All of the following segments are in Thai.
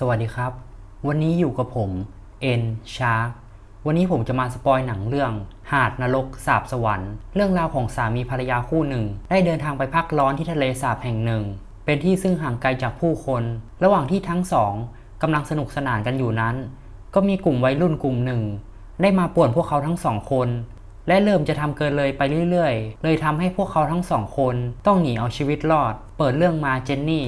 สวัสดีครับ วันนี้อยู่กับผมเอ็นชาร์วันนี้ผมจะมาสปอยหนังเรื่อง หาดนรกสาบสวรรค์ เรื่องราวของสามีภรรยาคู่หนึ่ง ได้เดินทางไปพักร้อนที่ทะเลสาบแห่งหนึ่ง เป็นที่ซึ่งห่างไกลจากผู้คน ระหว่างที่ทั้งสองกำลังสนุกสนานกันอยู่นั้น ก็มีกลุ่มวัยรุ่นกลุ่มหนึ่ง ได้มาป่วนพวกเขาทั้งสองคน และเริ่มจะทำเกินเลยไปเรื่อยๆ เลยทำให้พวกเขาทั้งสองคนต้องหนีเอาชีวิตรอด เปิดเรื่องมาเจนนี่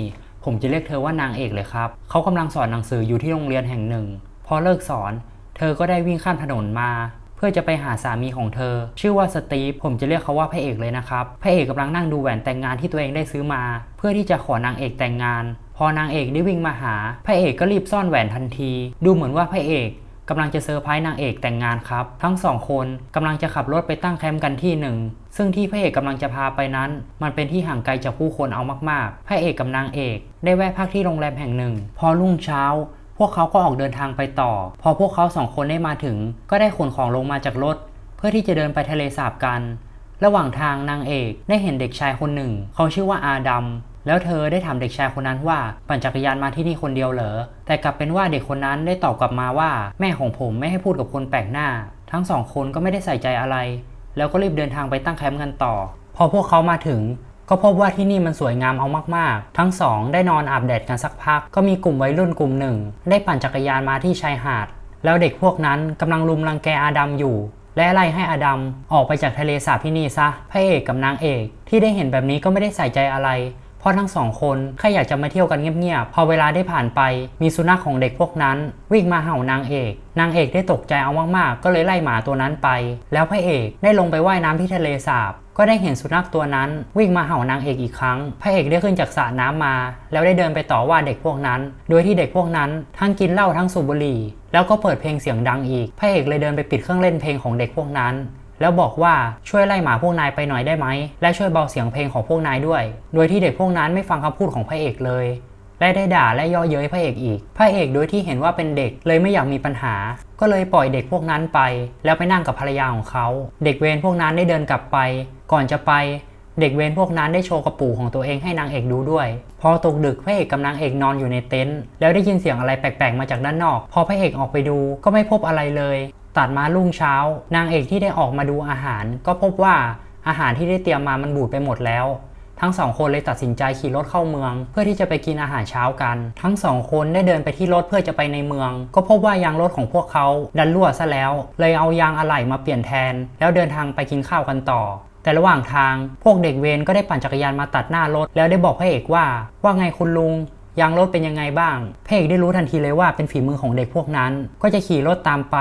ผมจะเรียกเธอว่านางเอกเลยครับ เขากำลังสอนหนังสืออยู่ที่โรงเรียนแห่งหนึ่ง พอเลิกสอน เธอก็ได้วิ่งข้ามถนนมา เพื่อจะไปหาสามีของเธอ ชื่อว่าสตีฟ ผมจะเรียกเขาว่าพระเอกเลยนะครับ พระเอกกำลังนั่งดูแหวนแต่งงานที่ตัวเองได้ซื้อมา เพื่อที่จะขอนางเอกแต่งงาน พอนางเอกได้วิ่งมาหา พระเอกก็รีบซ่อนแหวนทันที ดูเหมือนว่าพระเอก กำลังจะเซอร์ไพรส์นางเอกแต่งงานครับ ทั้งสองคนกำลังจะขับรถไปตั้งแคมป์กันที่หนึ่งซึ่งที่พระเอกกำลังจะพาไปนั้น มันเป็นที่ห่างไกลจากผู้คนเอามากๆ พระเอกกับนางเอก ได้แวะพักที่โรงแรมแห่งหนึ่ง พอรุ่งเช้า พวกเขาก็ออกเดินทางไปต่อ พอพวกเขาสองคนได้มาถึง ก็ได้ขนของลงมาจากรถ เพื่อที่จะเดินไปทะเลสาบกัน ระหว่างทางนางเอกได้เห็นเด็กชายคนหนึ่ง เขาชื่อว่าอาดัม แล้วเธอได้ถามเด็กชายคนนั้นว่าปั่นจักรยานมาที่นี่คนเดียวเหรอ แต่กลับเป็นว่าเด็กคนนั้นได้ตอบกลับมาว่า แม่ของผมไม่ให้พูดกับคนแปลกหน้า ทั้งสองคนก็ไม่ได้ใส่ใจอะไร แล้วก็รีบเดินทางไปตั้งแคมป์กันต่อ พอพวกเขามาถึง ก็พบว่าที่นี่มันสวยงามเอามากๆ ทั้งสองได้นอนอาบแดดกันสักพัก ก็มีกลุ่มวัยรุ่นกลุ่มหนึ่ง ได้ปั่นจักรยานมาที่ชายหาด แล้วเด็กพวกนั้นกำลังลุมรังแกอาดัมอยู่และไล่ให้อาดัมออกไปจากทะเลสาบที่นี่ซะ พระเอกกับนางเอก ที่ได้เห็นแบบนี้ก็ไม่ได้ใส่ใจอะไร เพราะทั้งสองคนแค่อยากจะมาเที่ยวกันเงียบๆ พอเวลาได้ผ่านไป มีสุนัขของเด็กพวกนั้น วิ่งมาเห่านางเอก นางเอกได้ตกใจเอามากๆ ก็เลยไล่หมาตัวนั้นไป แล้วพระเอกได้ลงไปว่ายน้ำที่ทะเลสาบ ก็ได้เห็นสุนัขตัวนั้นวิ่งมาเห่านางเอกอีกครั้ง พระเอกได้ขึ้นจากสระน้ำมา แล้วได้เดินไปต่อว่าเด็กพวกนั้น โดยที่เด็กพวกนั้นทั้งกินเหล้าทั้งสูบบุหรี่ แล้วก็เปิดเพลงเสียงดังอีก พระเอกเลยเดินไปปิดเครื่องเล่นเพลงของเด็กพวกนั้น แล้วบอกว่าช่วยไล่หมาพวกนายไปหน่อยได้ไหม และช่วยเบาเสียงเพลงของพวกนายด้วย โดยที่เด็กพวกนั้นไม่ฟังคำพูดของพระเอกเลย และได้ด่าและย่อเย้ยพระเอกอีก พระเอกโดยที่เห็นว่าเป็นเด็กเลยไม่อยากมีปัญหา ก็เลยปล่อยเด็กพวกนั้นไป แล้วไปนั่งกับภรรยาของเขา เด็กเวรพวกนั้นได้เดินกลับไป ก่อนจะไป เด็กเวรพวกนั้นได้โชว์กระปูของตัวเองให้นางเอกดูด้วย พอตกดึกพระเอกกับนางเอกนอนอยู่ในเต็นท์แล้วได้ยินเสียงอะไรแปลกๆ มาจากด้านนอก พอพระเอกออกไปดูก็ไม่พบอะไรเลย ตัดมารุ่งเช้า นางเอกที่ได้ออกมาดูอาหาร ก็พบว่าอาหารที่ได้เตรียมมามันบูดไปหมดแล้ว ทั้งสองคนเลยตัดสินใจขี่รถเข้าเมือง เพื่อที่จะไปกินอาหารเช้ากัน ทั้งสองคนได้เดินไปที่รถเพื่อจะไปในเมือง ก็พบว่ายางรถของพวกเขาดันรั่วซะแล้ว เลยเอายางอะไหล่มาเปลี่ยนแทน แล้วเดินทางไปกินข้าวกันต่อแต่ระหว่างทางพวกเด็กเวรก็ได้ปั่นจักรยานมาตัดหน้ารถ แล้วได้บอกพระเอกว่า ว่าไงคุณลุงยางรถเป็นยังไงบ้างพระเอกได้รู้ทันทีเลยว่าเป็นฝีมือของเด็กพวกนั้น ก็จะขี่รถตามไป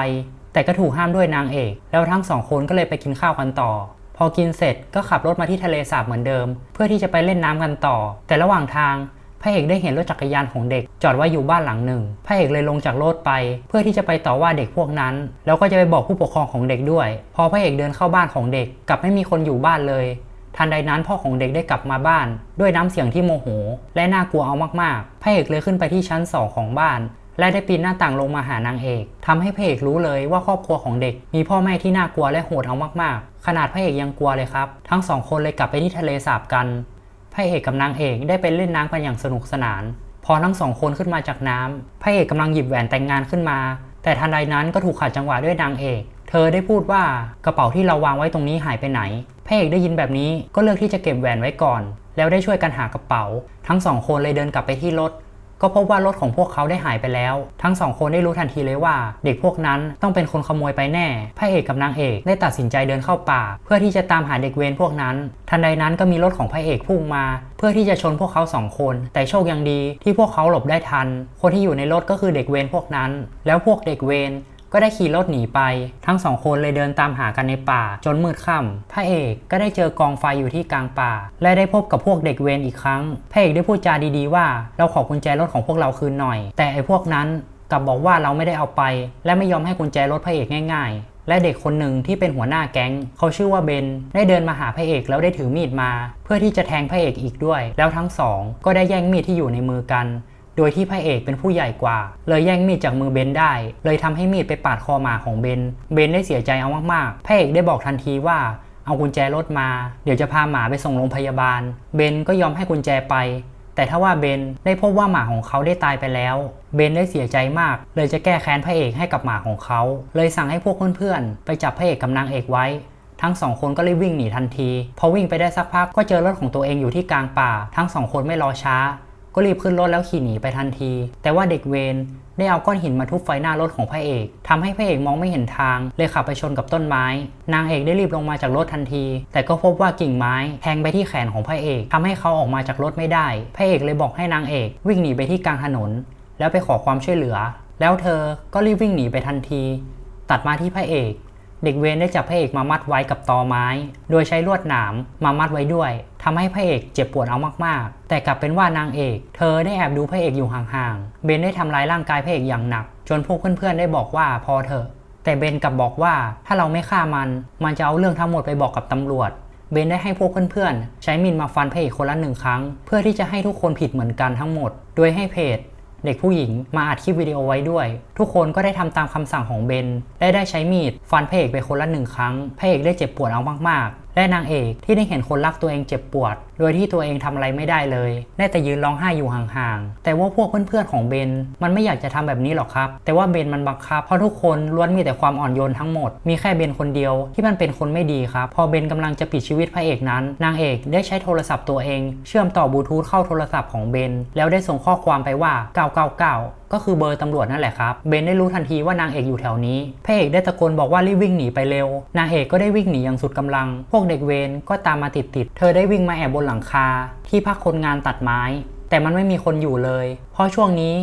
แต่ก็ถูกห้ามด้วยนางเอก แล้วทั้งสองคนก็เลยไปกินข้าวกันต่อ พอกินเสร็จก็ขับรถมาที่ทะเลสาบเหมือนเดิม เพื่อที่จะไปเล่นน้ำกันต่อ แต่ระหว่างทางพระเอกได้เห็นรถจักรยานของเด็ก จอดไว้อยู่บ้านหลังหนึ่งพระเอกเลยลงจากรถไป เพื่อที่จะไปต่อว่าเด็กพวกนั้น แล้วก็จะไปบอกผู้ปกครองของเด็กด้วย พอพระเอกเดินเข้าบ้านของเด็ก กลับไม่มีคนอยู่บ้านเลย ทันใดนั้นพ่อของเด็กได้กลับมาบ้าน ด้วยน้ำเสียงที่โมโห และน่ากลัวเอามากๆพระเอกเลยขึ้นไปที่ชั้นสองของบ้าน และได้ปีนหน้าต่างลงมาหานางเอกทำให้พระเอกรู้เลยว่าครอบครัวของเด็ก มีพ่อแม่ที่น่ากลัวและโหดเอามากๆ ขนาดพระเอกยังกลัวเลยครับ ทั้งสองคนเลยกลับไปที่ทะเลสาบกันพระเอกกับนางเอกได้ไปเล่นน้ำกันอย่างสนุกสนาน พอทั้งสองคนขึ้นมาจากน้ำพระเอกกำลังหยิบแหวนแต่งงานขึ้นมา แต่ทันใดนั้นก็ถูกขัดจังหวะด้วยนางเอกเธอได้พูดว่ากระเป๋าที่เราวางไว้ตรงนี้หายไปไหน พระเอกได้ยินแบบนี้ก็เลือกที่จะเก็บแหวนไว้ก่อน แล้วได้ช่วยกันหากระเป๋า ทั้งสองคนเลยเดินกลับไปที่รถ ก็พบว่ารถของพวกเขาได้หายไปแล้ว ทั้งสองคนได้รู้ทันทีเลยว่า เด็กพวกนั้นต้องเป็นคนขโมยไปแน่ พระเอกกับนางเอกได้ตัดสินใจเดินเข้าป่า เพื่อที่จะตามหาเด็กเวรพวกนั้น ทันใดนั้นก็มีรถของพระเอกพุ่งมา เพื่อที่จะชนพวกเขาสองคน แต่โชคยังดีที่พวกเขาหลบได้ทัน คนที่อยู่ในรถก็คือเด็กเวรพวกนั้น แล้วพวกเด็กเวร ก็ได้ขี่รถหนีไป ทั้งสองคนเลยเดินตามหากันในป่า จนมืดค่ำพระเอกก็ได้เจอกองไฟอยู่ที่กลางป่า และได้พบกับพวกเด็กเวรอีกครั้ง พระเอกได้พูดจาดีๆว่าเราขอกุญแจรถของพวกเราคืนหน่อย แต่ไอ้พวกนั้นกลับบอกว่าเราไม่ได้เอาไป และไม่ยอมให้กุญแจรถพระเอกง่ายๆและเด็กคนหนึ่งที่เป็นหัวหน้าแก๊ง เขาชื่อว่าเบน ได้เดินมาหาพระเอกแล้วได้ถือมีดมา เพื่อที่จะแทงพระเอกอีกด้วย แล้วทั้งสองก็ได้แย่งมีดที่อยู่ในมือกัน โดยที่พระเอกเป็นผู้ใหญ่กว่า เลยแย่งมีดจากมือเบนได้ เลยทำให้มีดไปปาดคอหมาของเบน เบนได้เสียใจเอามากๆ พระเอกได้บอกทันทีว่าเอากุญแจรถมา เดี๋ยวจะพาหมาไปส่งโรงพยาบาล เบนก็ยอมให้กุญแจไป แต่ถ้าว่าเบนได้พบว่าหมาของเขาได้ตายไปแล้ว เบนได้เสียใจมาก เลยจะแก้แค้นพระเอกให้กับหมาของเขา เลยสั่งให้พวกเพื่อนๆไปจับพระเอกกับนางเอกไว้ ทั้งสองคนก็รีบวิ่งหนีทันที พอวิ่งไปได้สักพักก็เจอรถของตัวเองอยู่ที่กลางป่า ทั้งสองคนไม่รอช้า ก็รีบขึ้นรถแล้วขี่หนีไปทันที แต่ว่าเด็กเวนได้เอาก้อนหินมาทุบไฟหน้ารถของพระเอกทำให้พระเอกมองไม่เห็นทาง เลยขับไปชนกับต้นไม้ นางเอกได้รีบลงมาจากรถทันที แต่ก็พบว่ากิ่งไม้แทงไปที่แขนของพระเอกทำให้เขาออกมาจากรถไม่ได้ พระเอกเลยบอกให้นางเอกวิ่งหนีไปที่กลางถนน แล้วไปขอความช่วยเหลือ แล้วเธอก็รีบวิ่งหนีไปทันที ตัดมาที่พระเอก เด็กเวรได้จับพระเอกมามัดไว้กับตอไม้ โดยใช้ลวดหนามมามัดไว้ด้วยทำให้พระเอกเจ็บปวดเอามากๆ แต่กลับเป็นว่านางเอก เธอได้แอบดูพระเอกอยู่ห่างๆ เบนได้ทำร้ายร่างกายพระเอกอย่างหนัก จนพวกเพื่อนๆได้บอกว่าพอเถอะ แต่เบนกลับบอกว่าถ้าเราไม่ฆ่ามัน มันจะเอาเรื่องทั้งหมดไปบอกกับตำรวจ เบนได้ให้พวกเพื่อนๆ ใช้มีดมาฟันพระเอกคนละหนึ่งครั้ง เพื่อที่จะให้ทุกคนผิดเหมือนกันทั้งหมด โดยให้เพจ เด็กผู้หญิงมาอัดคลิปวิดีโอไว้ด้วย ทุกคนก็ได้ทำตามคำสั่งของเบนและได้ใช้มีดฟันพระเอกไปคนละหนึ่งครั้งพระเอกได้เจ็บปวดเอามากๆ และนางเอกที่ได้เห็นคนรักตัวเองเจ็บปวด โดยที่ตัวเองทำอะไรไม่ได้เลย ได้แต่ยืนร้องไห้อยู่ห่างๆ แต่ว่าพวกเพื่อนๆของเบน มันไม่อยากจะทำแบบนี้หรอกครับ แต่ว่าเบนมันบังคับ เพราะทุกคนล้วนมีแต่ความอ่อนโยนทั้งหมด มีแค่เบนคนเดียวที่มันเป็นคนไม่ดีครับ พอเบนกำลังจะปิดชีวิตพระเอกนั้น นางเอกได้ใช้โทรศัพท์ตัวเอง เชื่อมต่อบลูทูธเข้าโทรศัพท์ของเบน แล้วได้ส่งข้อความไปว่า 999 ก็คือเบอร์ตำรวจนั่นแหละครับ เบนได้รู้ทันทีว่านางเอกอยู่แถวนี้ พระเอกได้ตะโกนบอกว่ารีบวิ่งหนีไปเร็ว นางเอกก็ได้วิ่งหนีอย่างสุดกำลัง พวกเด็กเวรก็ตามมาติดๆ เธอได้วิ่งมาแอบบนหลังคา ที่พักคนงานตัดไม้ แต่มันไม่มีคนอยู่เลย เพราะช่วงนี้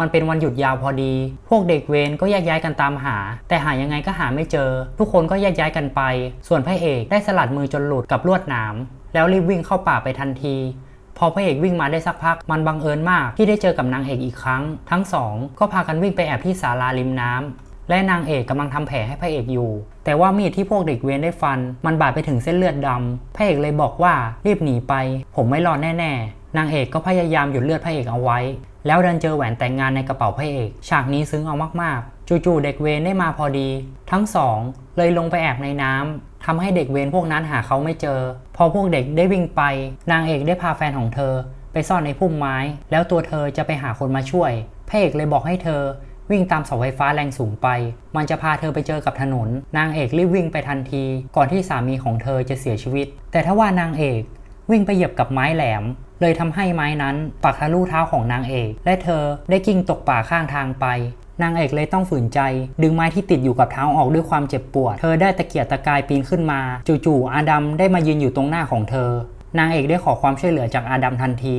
มันเป็นวันหยุดยาวพอดี พวกเด็กเวรก็แยกย้ายกันตามหา แต่หายังไงก็หาไม่เจอ ทุกคนก็แยกย้ายกันไป ส่วนพระเอกได้สลัดมือจนหลุดกับลวดหนาม แล้วรีบวิ่งเข้าป่าไปทันที พอพระเอกวิ่งมาได้สักพัก มันบังเอิญมากที่ได้เจอกับนางเอกอีกครั้ง ทั้งสองก็พากันวิ่งไปแอบที่ศาลาริมน้ำและนางเอกกำลังทำแผลให้พระเอกอยู่ แต่ว่ามีดที่พวกเด็กเวรได้ฟัน มันบาดไปถึงเส้นเลือดดำพระเอกเลยบอกว่ารีบหนีไป ผมไม่รอดแน่ ๆ นางเอกก็พยายามหยุดเลือดพระเอกเอาไว้ แล้วดันเจอแหวนแต่งงานในกระเป๋าพระเอก ฉากนี้ซึ้งเอามากๆ จู่ๆเด็กเวรได้มาพอดี ทั้งสองเลยลงไปแอบในน้ำ ทำให้เด็กเวรพวกนั้นหาเขาไม่เจอ พอพวกเด็กได้วิ่งไป นางเอกได้พาแฟนของเธอ ไปซ่อนในพุ่มไม้ แล้วตัวเธอจะไปหาคนมาช่วยพระเอกเลยบอกให้เธอ วิ่งตามเสาไฟฟ้าแรงสูงไป มันจะพาเธอไปเจอกับถนน นางเอกรีบวิ่งไปทันที ก่อนที่สามีของเธอจะเสียชีวิต แต่ถ้าว่านางเอกวิ่งไปเหยียบกับไม้แหลม เลยทำให้ไม้นั้นปักทะลุเท้าของนางเอก และเธอได้กิ้งตกป่าข้างทางไป นางเอกเลยต้องฝืนใจ ดึงไม้ที่ติดอยู่กับเท้าออกด้วยความเจ็บปวด เธอได้ตะเกียกตะกายปีนขึ้นมา จู่ๆอาดัมได้มายืนอยู่ตรงหน้าของเธอ นางเอกได้ขอความช่วยเหลือจากอาดัมทันที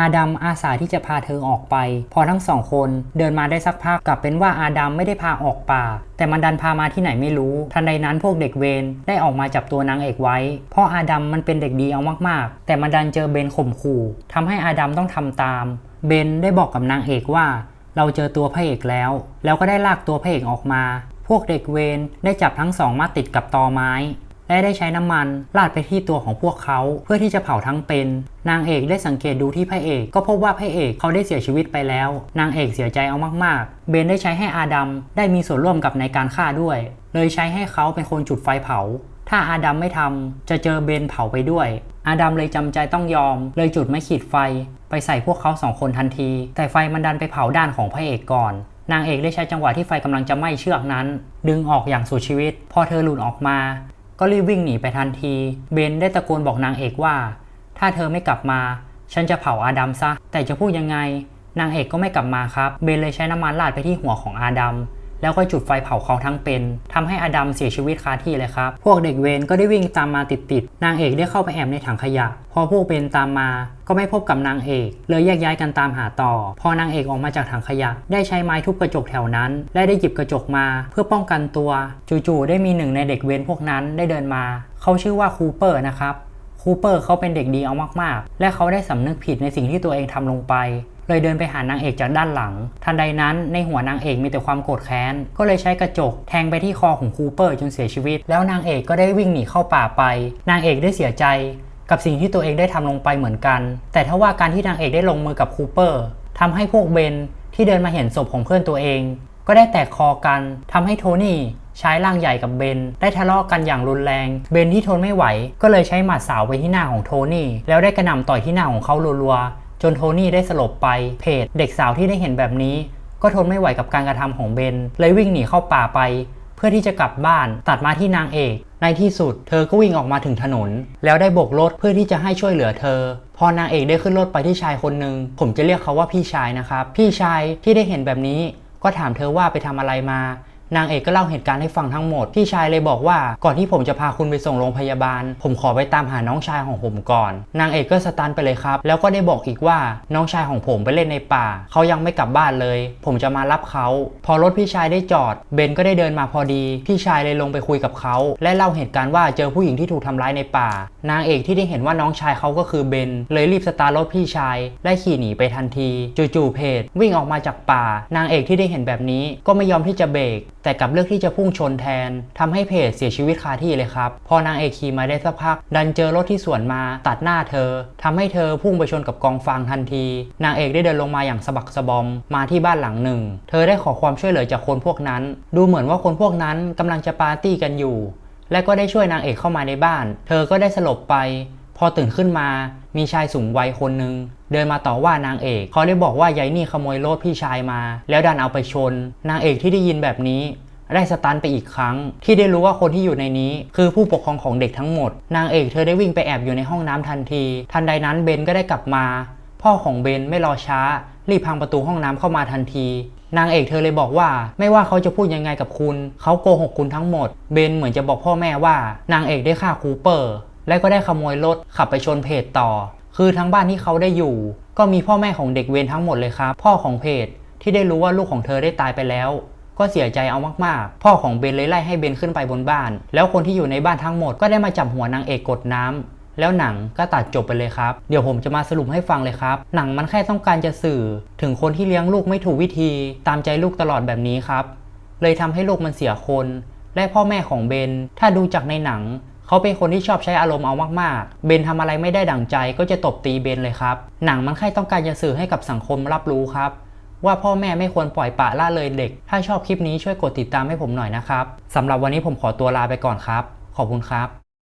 อาดัมอาสาที่จะพาเธอออกไป พอทั้งสองคนเดินมาได้สักพักกลับเป็นว่าอาดัมไม่ได้พาออกป่า แต่มันดันพามาที่ไหนไม่รู้ ทันใดนั้นพวกเด็กเวรได้ออกมาจับตัวนางเอกไว้ เพราะอาดัมมันเป็นเด็กดีเอามากๆ แต่มันดันเจอเบนข่มขู่ทำให้อาดัมต้องทำตาม เบนได้บอกกับนางเอกว่า เราเจอตัวพระเอกแล้ว แล้วก็ได้ลากตัวพระเอกออกมา พวกเด็กเวรได้จับทั้งสองมาติดกับตอไม้ และได้ใช้น้ำมันราดไปที่ตัวของพวกเขาเพื่อที่จะเผาทั้งเป็น นางเอกได้สังเกตดูที่พระเอก ก็พบว่าพระเอกเขาได้เสียชีวิตไปแล้ว นางเอกเสียใจเอามากๆ เบนได้ใช้ให้อาดัมได้มีส่วนร่วมกับในการฆ่าด้วย เลยใช้ให้เขาเป็นคนจุดไฟเผาถ้าอาดัมไม่ทำจะเจอเบนเผาไปด้วย อาดัมเลยจำใจต้องยอม เลยจุดไม่ขีดไฟ ไปใส่พวกเขาสองคนทันที แต่ไฟมันดันไปเผาด้านของพระเอกก่อน นางเอกได้ใช้จังหวะที่ไฟกำลังจะไหม้เชือกนั้น ดึงออกอย่างสุดชีวิต พอเธอหลุดออกมา ก็รีบวิ่งหนีไปทันที เบนได้ตะโกนบอกนางเอกว่า ถ้าเธอไม่กลับมา ฉันจะเผาอาดัมซะ แต่จะพูดยังไง นางเอกก็ไม่กลับมาครับ เบนเลยใช้น้ำมันราดไปที่หัวของอาดัม แล้วก็จุดไฟเผาเขาทั้งเป็นทำให้อดัมเสียชีวิตคาที่เลยครับ พวกเด็กเวรก็ได้วิ่งตามมาติดๆ นางเอกได้เข้าไปแอบในถังขยะ พอพวกเบนตามมาก็ไม่พบกับนางเอกเลยแยกย้ายกันตามหาต่อ พอนางเอกออกมาจากถังขยะ ได้ใช้ไม้ทุบกระจกแถวนั้น และได้หยิบกระจกมาเพื่อป้องกันตัว จู่ๆได้มีหนึ่งในเด็กเวรพวกนั้นได้เดินมา เขาชื่อว่าคูเปอร์นะครับคูเปอร์เขาเป็นเด็กดีเอามากๆ และเขาได้สำนึกผิดในสิ่งที่ตัวเองทำลงไป เลยเดินไปหานางเอกจากด้านหลัง ทันใดนั้นในหัวนางเอกมีแต่ความโกรธแค้น ก็เลยใช้กระจกแทงไปที่คอของคูเปอร์จนเสียชีวิต แล้วนางเอกก็ได้วิ่งหนีเข้าป่าไป นางเอกได้เสียใจ กับสิ่งที่ตัวเองได้ทำลงไปเหมือนกัน แต่ถ้าว่าการที่นางเอกได้ลงมือกับคูเปอร์ทำให้พวกเบนที่เดินมาเห็นศพของเพื่อนตัวเอง ก็ได้แตกคอกันทำให้โทนี่ใช้ร่างใหญ่กับเบน ได้ทะเลาะกันอย่างรุนแรง เบนที่ทนไม่ไหว ก็เลยใช้หมัดสาวไปที่หน้าของโทนี่ แล้วได้กระหน่ำต่อยที่หน้าของเขารัวๆ จนโทนี่ได้สลบไป เพจเด็กสาวที่ได้เห็นแบบนี้ ก็ทนไม่ไหวกับการกระทำของเบน เลยวิ่งหนีเข้าป่าไป เพื่อที่จะกลับบ้านตัดมาที่นางเอก ในที่สุด เธอก็วิ่งออกมาถึงถนน แล้วได้โบกรถเพื่อที่จะให้ช่วยเหลือเธอ พอนางเอกได้ขึ้นรถไปที่ชายคนหนึ่งผมจะเรียกเขาว่าพี่ชายนะครับ พี่ชายที่ได้เห็นแบบนี้ ก็ถามเธอว่าไปทำอะไรมา นางเอกก็เล่าเหตุการณ์ให้ฟังทั้งหมด พี่ชายเลยบอกว่าก่อนที่ผมจะพาคุณไปส่งโรงพยาบาล ผมขอไปตามหาน้องชายของผมก่อน นางเอกก็สตันไปเลยครับ แล้วก็ได้บอกอีกว่าน้องชายของผมไปเล่นในป่า เขายังไม่กลับบ้านเลย ผมจะมารับเขา พอรถพี่ชายได้จอด เบนก็ได้เดินมาพอดี พี่ชายเลยลงไปคุยกับเขา และเล่าเหตุการณ์ว่าเจอผู้หญิงที่ถูกทำร้ายในป่า นางเอกที่ได้เห็นว่าน้องชายเขาก็คือเบน เลยรีบสตาร์รถพี่ชายและขี่หนีไปทันที จู่ๆเพจวิ่งออกมาจากป่า นางเอกที่ได้เห็นแบบนี้ก็ไม่ยอมที่จะเบรก แต่กลับเลือกที่จะพุ่งชนแทนทำให้เพจเสียชีวิตคาที่เลยครับ พอนางเอกขี่มาได้สักพัก ดันเจอรถที่สวนมาตัดหน้าเธอทำให้เธอพุ่งไปชนกับกองฟางทันที นางเอกได้เดินลงมาอย่างสะบักสะบอมมาที่บ้านหลังหนึ่ง เธอได้ขอความช่วยเหลือจากคนพวกนั้น ดูเหมือนว่าคนพวกนั้นกำลังจะปาร์ตี้กันอยู่ และก็ได้ช่วยนางเอกเข้ามาในบ้าน เธอก็ได้สลบไป พอตื่นขึ้นมา มีชายสูงวัยคนหนึ่งเดินมาต่อว่านางเอก เขาได้บอกว่ายายนี่ขโมยรถพี่ชายมา แล้วดันเอาไปชน นางเอกที่ได้ยินแบบนี้ ได้สตันไปอีกครั้ง ที่ได้รู้ว่าคนที่อยู่ในนี้ คือผู้ปกครองของเด็กทั้งหมด นางเอกเธอได้วิ่งไปแอบอยู่ในห้องน้ำทันที ทันใดนั้นเบนก็ได้กลับมา พ่อของเบนไม่รอช้า รีบพังประตูห้องน้ำเข้ามาทันทีนางเอกเธอเลยบอกว่า ไม่ว่าเขาจะพูดยังไงกับคุณ เขาโกหกคุณทั้งหมด เบนเหมือนจะบอกพ่อแม่ว่า นางเอกได้ฆ่าคูเปอร์ และก็ได้ขโมยรถขับไปชนเพจต่อ คือทั้งบ้านที่เขาได้อยู่ ก็มีพ่อแม่ของเด็กเวรทั้งหมดเลยครับ พ่อของเพจที่ได้รู้ว่าลูกของเธอได้ตายไปแล้ว ก็เสียใจเอามากๆ พ่อของเบนเลยไล่ให้เบนขึ้นไปบนบ้าน แล้วคนที่อยู่ในบ้านทั้งหมดก็ได้มาจับหัวนางเอกกดน้ำแล้วหนังก็ตัดจบไปเลยครับ เดี๋ยวผมจะมาสรุปให้ฟังเลยครับ หนังมันแค่ต้องการจะสื่อ ถึงคนที่เลี้ยงลูกไม่ถูกวิธี ตามใจลูกตลอดแบบนี้ครับ เลยทำให้ลูกมันเสียคน และพ่อแม่ของเบน ถ้าดูจากในหนัง เขาเป็นคนที่ชอบใช้อารมณ์เอามากๆ เบนทำอะไรไม่ได้ดั่งใจก็จะตบตีเบนเลยครับ หนังมันแค่ต้องการจะสื่อให้กับสังคมรับรู้ครับ ว่าพ่อแม่ไม่ควรปล่อยปละละเลยเด็ก ถ้าชอบคลิปนี้ช่วยกดติดตามให้ผมหน่อยนะครับสำหรับวันนี้ผมขอตัวลาไปก่อนครับ ขอบคุณครับ